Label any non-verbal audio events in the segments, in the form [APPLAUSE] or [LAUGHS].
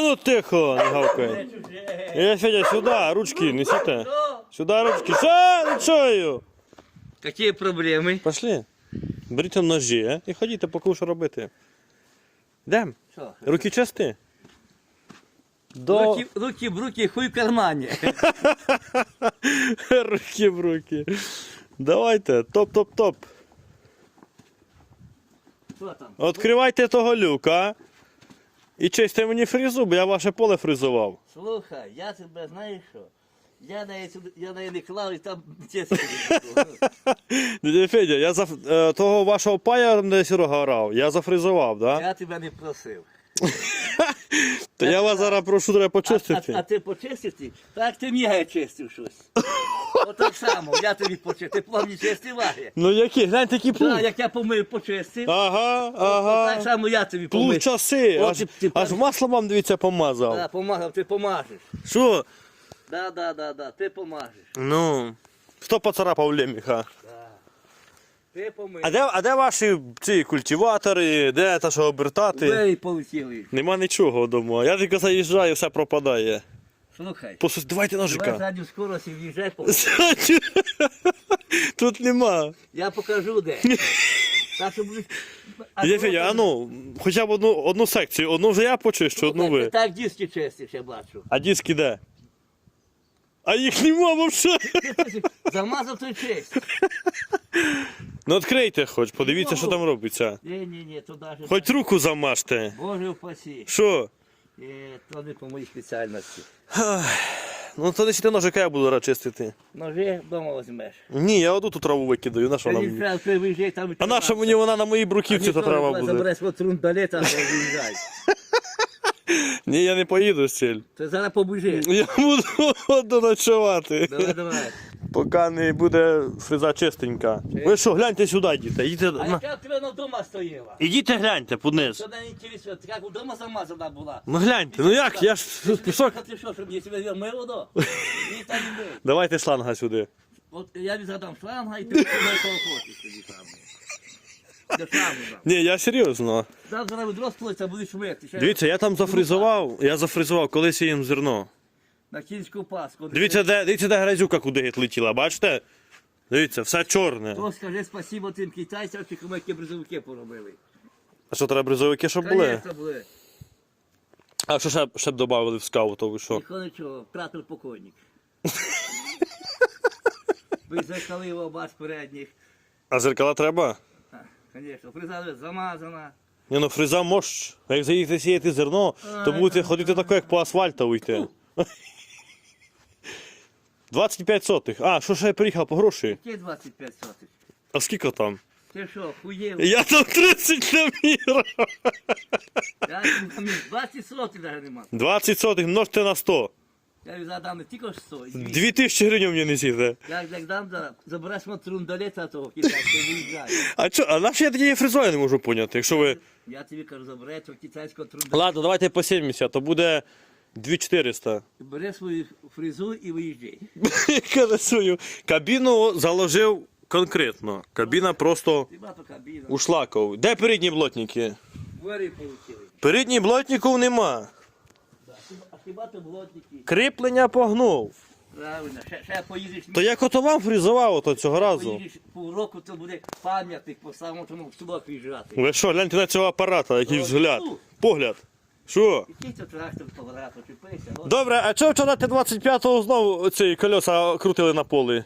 ну тихо, не гавкай. Я Федя, сюди, ручки, несите. Сюди ручки. Що? Не чую. Які проблеми? Пошли. Беріть ножі, а? і ходіть, поки що робити. Йдем. Що? Руки чисті? До... Руки, руки в руки, хуй в кармані. [LAUGHS] руки в руки. Давайте, топ-топ-топ. Що там? Відкривайте того люка. І чисти мені фрізу, бо я ваше поле фризував. Слухай, я тебе знаєш що? Я на її я на не клав і там чесно. Дядя [LAUGHS] Федя, я за е, того вашого пая там де Серега орав, я зафризував, да? Я тебе не просив. [LAUGHS] То я вас зараз прошу треба А, а, а ти почистив? Так ти мігай чистив щось. [LAUGHS] Отак само, я тобі почистив. Ти плавні чистиває. Ну які, гляньте, які плуг. Так, як я помив, почистив. Ага, Так ага. само я тобі Плуг помив. часи, От аж, ти- аж маслом вам, дивіться, помазав. Да, помагав, ти помажеш. Що? Да, да, да, да, ти помажеш. Ну, хто поцарапав леміха? Ти помив. А де, а де ваші ці культиватори, де та що обертати? Двері полетіли. Нема нічого вдома. Я тільки заїжджаю, все пропадає. Слухай. Посу... Давайте Давай ножика. задню скорості в'їжджай. [LAUGHS] по- Тут нема. Я покажу де. [LAUGHS] Так, що будеш... А Федя, а ну, хоча б одну, одну секцію, одну вже я почищу, одну Слухай, ви. Так диски чистиш, я бачу. А диски де? А їх нема. Ти [LAUGHS] замазав той честь. Ну відкрийте хоч, подивіться, що там робиться. Ні, ні, ні, то навіть... Хоч руку замажте. Боже упасі. Що? То не по моїй спеціальності. Ну то несіть ножика я буду рад чистити. Ножи вдома візьмеш. Ні, я одну ту траву викидаю, на що там. А на що мені вона на моїй бруківці та трава буде? Забереш от трундалета, а виїжджай. [LAUGHS] Ні, я не поїду з ціль. Ти зараз побужи. Я буду [LAUGHS] доночувати. Давай, давай. Поки не буде фреза чистенька. Ви що, гляньте сюди, діти. Ідіть, А на... яка в тебе вдома стояла? Ідіть гляньте подниз. Що не інтересує, ти як вдома замазана була? Ну гляньте, ну як, я ж тут пісок. Ти що, щоб я тебе мило до? [LAUGHS] Ні, не буде. Давайте шланга сюди. От я задам шланга і ти не кого хочеш тоді там. До шлангу дам. Ні, я серйозно. Зараз відро сплиться, будеш мити. Ще Дивіться, я там зафризував, я зафризував, коли сієм зерно. На кінську паску. Дивіться, де, дивіться, де грязюка куди геть летіла, бачите? Дивіться, все чорне. То скажи спасибо тим китайцям, чи кому які бризовики поробили. А що треба бризовики, щоб були? Конечно, були. А що ще, ще б додали в скаут, то ви що? Ніхто нічого, втратив покойник. [LAUGHS] Ви закалив обач передніх. А зеркала треба? Звісно, фриза замазана. Ні, ну фреза мощ. А як заїдете сіяти зерно, то будете ходити тако, як по асфальту йти. [LAUGHS] 25 сотих. А, що ще я приїхав по гроші? Які 25 сотих? А скільки там? Ти що, хуєв? Я там 30 намірав. Я там 20 сотих навіть нема. 20 сотих множте на 100. Я їй задам не тільки 100. 2000 гривень мені несіте. Як, як дам, зараз, забереш трундареця того китайського. А що, а наш я тоді фрезою не можу поняти, якщо ви... Я тобі кажу, забереш того китайського трундареця. Ладно, давайте по 70, то буде 2400. Бери свою фризу і виїжджай. [LAUGHS] Каже свою. Кабіну заложив конкретно. Кабіна просто багато кабіна. ушлаков. Де передні блотники? Двері полетіли. Передніх блотників нема. А хіба то блотники? Кріплення погнув. Правильно, ще, ще поїдеш. То я ото вам фрізував ото цього разу. Поїдеш півроку, то буде пам'ятник по самому тому в село виїжджати. Ви що, гляньте на цього апарата, який взгляд. ну. Погляд. Що? Який це трактор? Добре, а чого вчора ти 25-го знову ці колеса крутили на полі?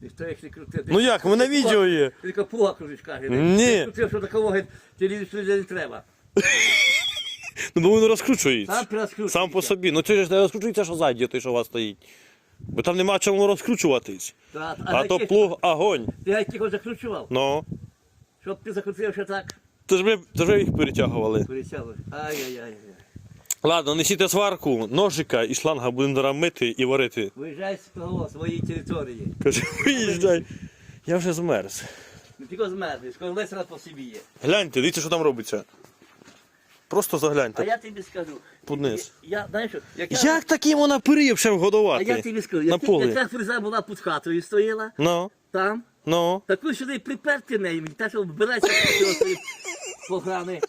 Ніхто їх не крутив. Ну як, ми на відео є. Тільки пуга кружиш, каже. Ні. Ти крутив, що такого туди не треба. Ну бо він розкручується. Сам розкручуйся. Сам по собі. Ну це ж не розкручується, що ззаді той, що у вас стоїть. Бо там нема чому розкручуватись. Так, А то які- плуг огонь. Ти геть його закручував. Ну. Щоб ти закрутив ще так. Це ж ми, це ж ви їх перетягували. Пересяли. Ай-яй-яй. Ладно, несіть сварку, ножика і шланга будемо зараз мити і варити. Виїжджай з того своєї території. Каже, виїжджай. Я вже змерз. Не тільки змерзнеш, коли лесера по собі є. Гляньте, дивіться, що там робиться. Просто загляньте. А я тобі скажу. Вниз. Я, знаєш що, як я- Як таким вона ще А вгодувати? я тобі скажу, На як, полі. як ця фреза була під хатою стояла, Ну, там, ну. таку сюди приперти нею, та що вбирається з цього свої пограни.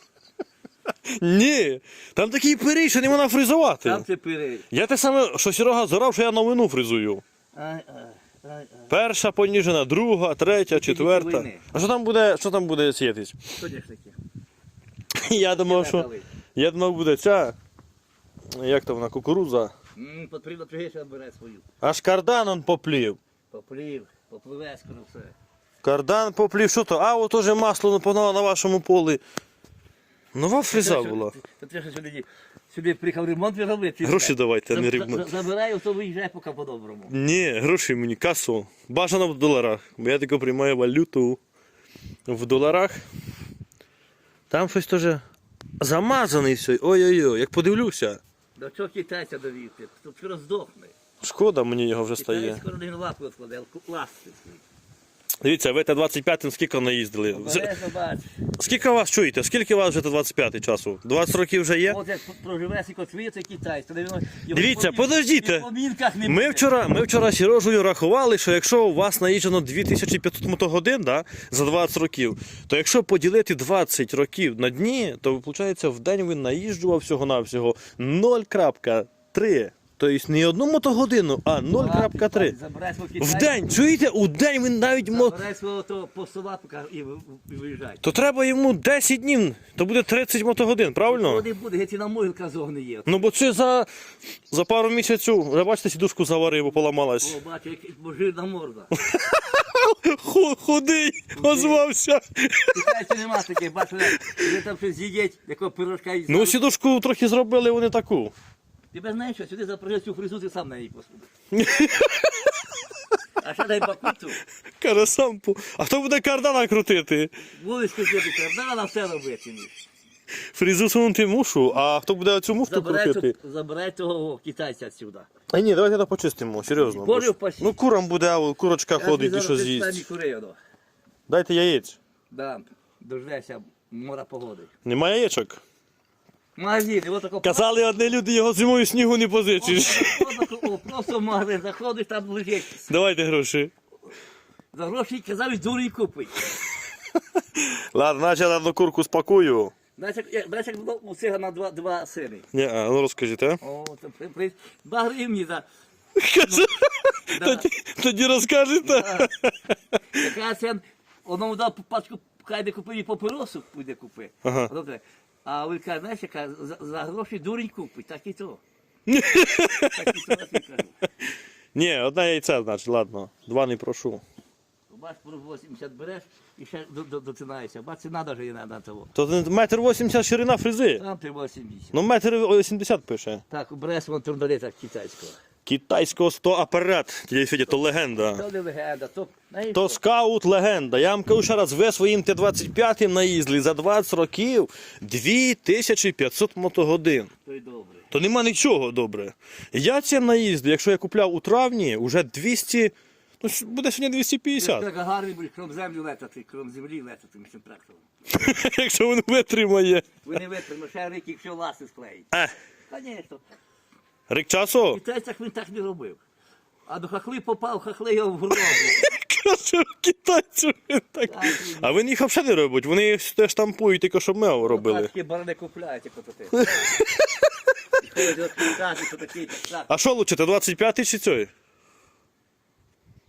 Ні. Там такий пирій, що не можна фризувати. Там тепер. Я те саме, що Серега зорав, що я новину фризую. Ай, ай, ай, ай. Перша поніжена, друга, третя, четверта. війни. А що там буде, що там буде сіятись? Що таке? [LAUGHS] Я думав, що. Я думав, буде ця. Як там вона, кукурудза. М, Потрібно пригіше бере свою. Аж кардан он поплів. Поплів, попливе скоро все. Кардан поплів, що то? А, от уже масло напогнало на вашому полі. Нова фреза була. Та сюди, сюди приїхав ремонт робити? Гроші давайте, а не ремонт. Забираю, то виїжджай поки по-доброму. Ні, гроші мені, касу. Бажано в доларах. Бо я тільки приймаю валюту в доларах. Там щось теж замазаний все. Ой-ой-ой, як подивлюся. До чого китайця довівти? То скоро здохне. Шкода мені його вже стає. скоро не лапу складе, а ласти. Дивіться, ви Т-25 скільки наїздили? Скільки вас чуєте? Скільки вас вже Т-25 часу? 20 років вже є? От як проживе сіко свій, це Дивіться, подождіть. Ми вчора, ми вчора з Сережею рахували, що якщо у вас наїжджено 2500 мотогодин да, за 20 років, то якщо поділити 20 років на дні, то виходить в день він наїжджував всього-навсього 0,3. Тобто не одну мотогодину, а 0,3. Забирай В день, чуєте? У день він навіть мо... Забирай свого того поки і, виїжджай. То треба йому 10 днів, то буде 30 мотогодин, правильно? Води буде, геть і на могилка зогниє. Ну бо це за, за пару місяців, ви бачите, сідушку заварив, бо поламалась. О, бачу, як божирна морда. [LAUGHS] Ху- Худий, озвався. Китайців нема таких, бачу, ви там щось з'їдять, якого пирожка і Ну, сідушку трохи зробили вони таку. Тебе знаєш, що сюди запряжеш цю фрезу, ти сам на ній посудиш. [LAUGHS] А ще дай бакуту, Каже, сам по. А хто буде кардана крутити? будеш крутити кардана, все робити. ніж. Фрізу сунути мушу, а хто буде цю муфту Забирай, крутити? забирай того китайця відсюди. А ні, давайте то почистимо, серйозно. Боже бо ж-. Ну курам буде, а курочка ходить і що з'їсть. курей, одо. Дайте яєць. Да, дождешся мора погоди. Нема яєчок. Магазин, і отако Казали одні люди, його зимою снігу не позичиш. Отако, о, просто в магазин заходиш, там лежить. Давайте гроші. За гроші казав, і купить. Ладно, значить я одну курку спакую. Знаєш, як- як- знаєш, як було у цигана два, два сини. Ні, а, ну розкажіть, а? О, це при, при, два гривні за... Каже, [LAUGHS] Да. тоді, тоді розкажете. Яка це одному дав пачку, хай де купив і папиросу, піде купи. Ага. Добре. А він каже, знаєш, яка за, за гроші дурень купить, так і то. так і то, я тобі кажу. Ні, одне яйце, значить, ладно. Два не прошу. Бач, по 80 береш і ще до- до- дотинаєшся. Бач, ціна даже є на, на того. То метр вісімдесят ширина фрези. Там ти 80. Ну, метр вісімдесят пише. Так, береш вон турндалета китайського. Китайського 100 апарат. Дядя то легенда. То не легенда, то... знаєш, То скаут легенда. Я вам кажу ще раз, ви своїм Т-25 наїздили за 20 років 2500 мотогодин. то й добре. То нема нічого добре. Я це наїздив, якщо я купляв у травні, вже 200, ну буде сьогодні Ти 250. так гарний будеш кром землі летати, кром землі летати цим трактором. [LAUGHS] Якщо він витримає. Ви не витримаєте, ще рік, якщо ласти склеїть. Е, Звісно. Рік часу? Китайцях він так не робив. А до хахли попав, хахли його в гробу. Каже, китайцю він так. А він їх взагалі не робить, вони їх теж штампують, тільки щоб мео робили. Такі барани купляють, як ото ти. [LAUGHS] А що лучше, Т-25 чи цей?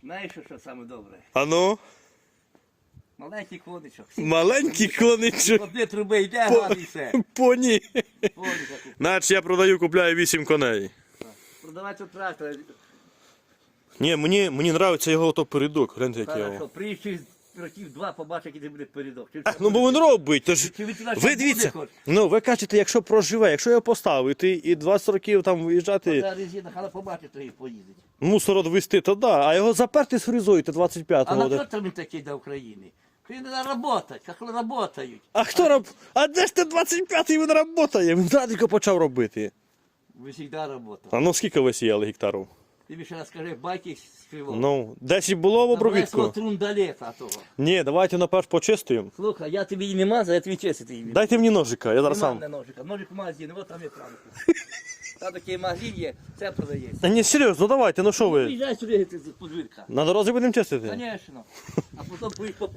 Знаєш, що, що саме добре? А ну, Маленький коничок. маленький коничок. Одне труби йде, гадий все. Поні. Значить я продаю, купляю 8 коней. Продавай цей трактор. Ні, мені, мені подобається його ото передок. Гляньте, як його. приїзд через років два, побачиш, який буде передок. Чи Ну бо він робить. То ж, Чи ви дивіться, ну ви кажете, якщо проживе, якщо його поставити і 20 років там виїжджати, Та резина, хай побачить, то і поїздить. мусор відвести, то да. А його заперти з фрізою, то 25 А на там він такий до України? Він не работать, як вони. А хто роб... А де ж ти 25-й він працює? Він тільки почав робити. Ви завжди. А ну скільки ви сіяли гектарів? Ти мені ще раз скажи, байки з кривого. Ну, 10 було в обробітку? трундалета того. Ні, давайте наперш почистуємо. Слухай, я тобі її не мазав, я тобі чесно її Дайте мені ножика, я зараз Нема сам. мене ножика. Ножик в магазині, от там є правда. [LAUGHS] Там такий магазин є, це продається. Та ні, серйозно, давайте, ну що ви? Приїжджай сюди ти з подвірка. На дорозі будемо чистити? Звісно. А [LAUGHS] потім поїдь по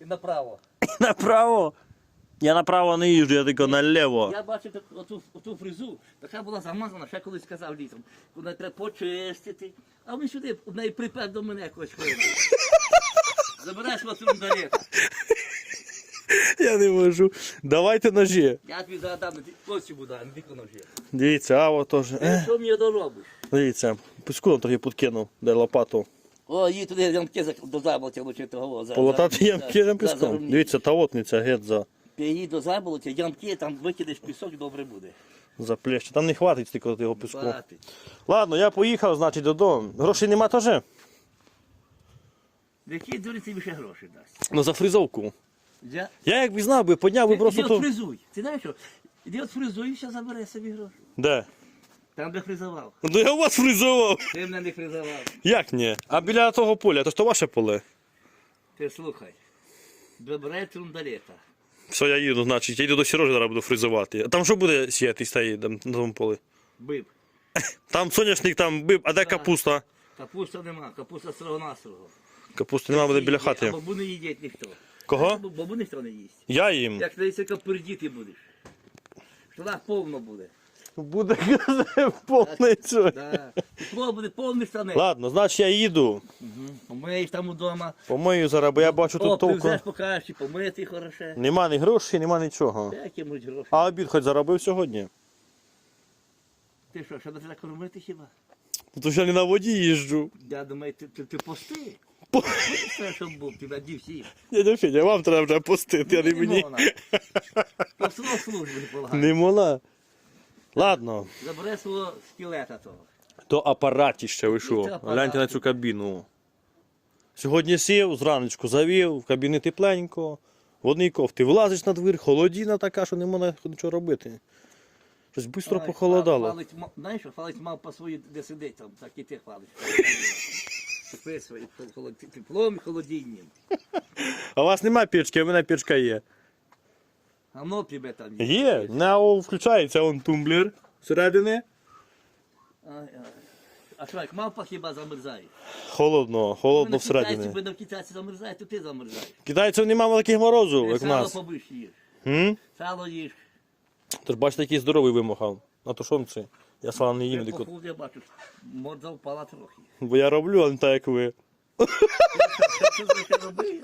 і направо. Направо. Я направо не їжджу, я тільки наліво. Я бачив так, оту, оту фрезу, така була замазана, ще колись сказав літом. Вона треба почистити. А він сюди в неї припер до мене якось хвилину. [LAUGHS] Забираєш вас оцю далеко. [LAUGHS] Я не можу. Давайте ножі. Я тобі задам, на ті- ось буду, а не тільки ножі. Дивіться, а от теж. Е, Що мені доробиш? Дивіться, піску нам трохи підкинув, де лопату. О, їй туди ямки до заболотя лучше того. за- Полотати за- ямки за- за- за піском. рівні. Дивіться, тавотниця геть за, Її до заболотя, ямки, там викидеш пісок, добре буде. за плещі. Там не хватить стільки його піску. Ладно, я поїхав, значить, додому. Грошей нема теж? Які дурі тобі ще гроші дасть? Ну за фризовку. Я... Я якби знав би, подняв би просто іди то. от фризуй. Ти знаєш що? Іди от фризуй і ще забере собі гроші. Де? Там де фризував. Ну я у вас фризував. Ти мене не фризував. Як ні? А біля того поля, то ж то ваше поле. Ти слухай. Добре трундалета. Все, я їду, значить, я йду до Сережі, зараз буду фризувати. А там що буде сіяти стоїть там, на тому полі? Бив. [LAUGHS] Там соняшник, там биб, а де Так. капуста? Капуста нема, капуста строго-настрого. Капусти нема, буде біля хати. А бабу не їдять ніхто. Кого? Бабу- Бабу ніхто не їсть. Я їм. Як ти як пердіти будеш. Штанах повно буде. Буде повністю. Да. Тепло буде повні штани. Ладно, значить я їду. Помиєш там удома. Помию зараз, бо я бачу О, тут толку. привзеш покажеш, помити хороше. Нема ні грошей, нема нічого. Якимось гроші. А обід хоч заробив сьогодні. Ти що, ще не треба кормити хіба? Тут я не на воді їжджу. Я думаю, ти, ти, ти пости. Все, щоб був, тебе ді всі. Дядя Федя, вам треба вже постити, а не мені. Посла служби полагаю. Не можна. Ладно, Забере свого скелета того. то апаратіще ви що? Апарат. Гляньте на цю кабіну. Сьогодні сів, зраночку завів, в кабіні тепленько, в одній кофті влазиш на двір, холодіна така, що не можна нічого робити. Щось швидко похолодало. Фалить, знаєш, фалить мав по свої, де сидить там, так і ти хвалиш. [LAUGHS] Спи теплом і холодінням. А у вас немає печки, а в мене печка є. А воно тебе там є. Є, на о, включається он тумблер всередини. Ай, ай. А що, як мавпа хіба замерзає? Холодно, холодно всередині. Китайці, на китайці замерзає, то ти замерзаєш. Китайців немає таких морозів, Ти як в сало нас. побиш. М? Сало їж. Тож бачите, який здоровий вимахав. На тушонці. Я сала не їм, Ти дико- я бачу, морда впала трохи. бо я роблю, а не так, як ви. Що ти.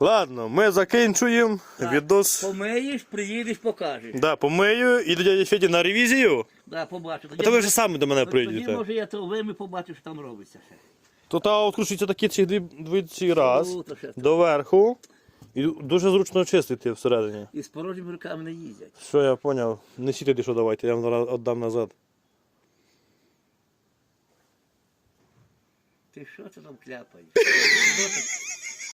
Ладно, ми закінчуємо відос. Помиєш, приїдеш, покажеш. Да, помию і до дяді Феді на ревізію. Да, побачу. А то ви вже самі до мене Тоді, прийдете. може, я то вими побачу, що там робиться ще. То та відкручується такі ці дві, дві ці раз, Ну, то ще доверху. І дуже зручно чистити всередині. І з порожніми руками не їздять. Що я зрозумів? Несіть тоді, що давайте, я вам зараз віддам назад. Ти що ти там кляпаєш? [LAUGHS]